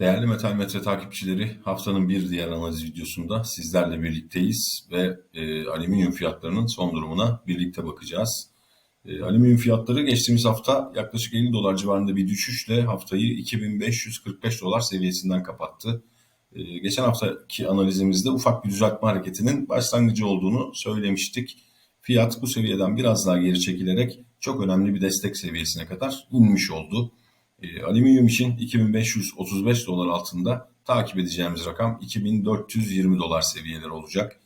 Değerli Metal Metre takipçileri, haftanın bir diğer analiz videosunda sizlerle birlikteyiz ve e, alüminyum fiyatlarının son durumuna birlikte bakacağız. E, alüminyum fiyatları geçtiğimiz hafta yaklaşık 50 dolar civarında bir düşüşle haftayı 2545 dolar seviyesinden kapattı. E, geçen haftaki analizimizde ufak bir düzeltme hareketinin başlangıcı olduğunu söylemiştik. Fiyat bu seviyeden biraz daha geri çekilerek çok önemli bir destek seviyesine kadar inmiş oldu. E, alüminyum için 2535 dolar altında takip edeceğimiz rakam 2420 dolar seviyeleri olacak.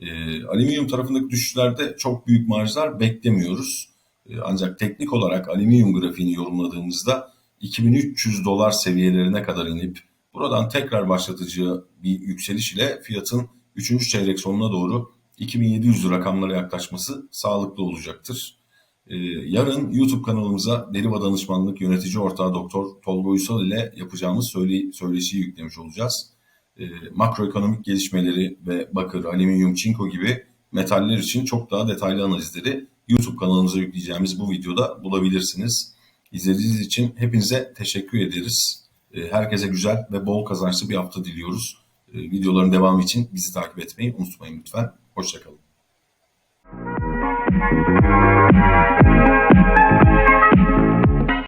E, alüminyum tarafındaki düşüşlerde çok büyük marjlar beklemiyoruz. E, ancak teknik olarak alüminyum grafiğini yorumladığımızda 2300 dolar seviyelerine kadar inip buradan tekrar başlatıcı bir yükseliş ile fiyatın 3. çeyrek sonuna doğru 2700 rakamlara yaklaşması sağlıklı olacaktır. Ee, yarın YouTube kanalımıza Deriva Danışmanlık Yönetici Ortağı Doktor Tolga Uysal ile yapacağımız söyle, söyleşiyi yüklemiş olacağız. Ee, makroekonomik gelişmeleri ve bakır, alüminyum, çinko gibi metaller için çok daha detaylı analizleri YouTube kanalımıza yükleyeceğimiz bu videoda bulabilirsiniz. İzlediğiniz için hepinize teşekkür ederiz. Ee, herkese güzel ve bol kazançlı bir hafta diliyoruz. Videoların devamı için bizi takip etmeyi unutmayın lütfen. Hoşçakalın.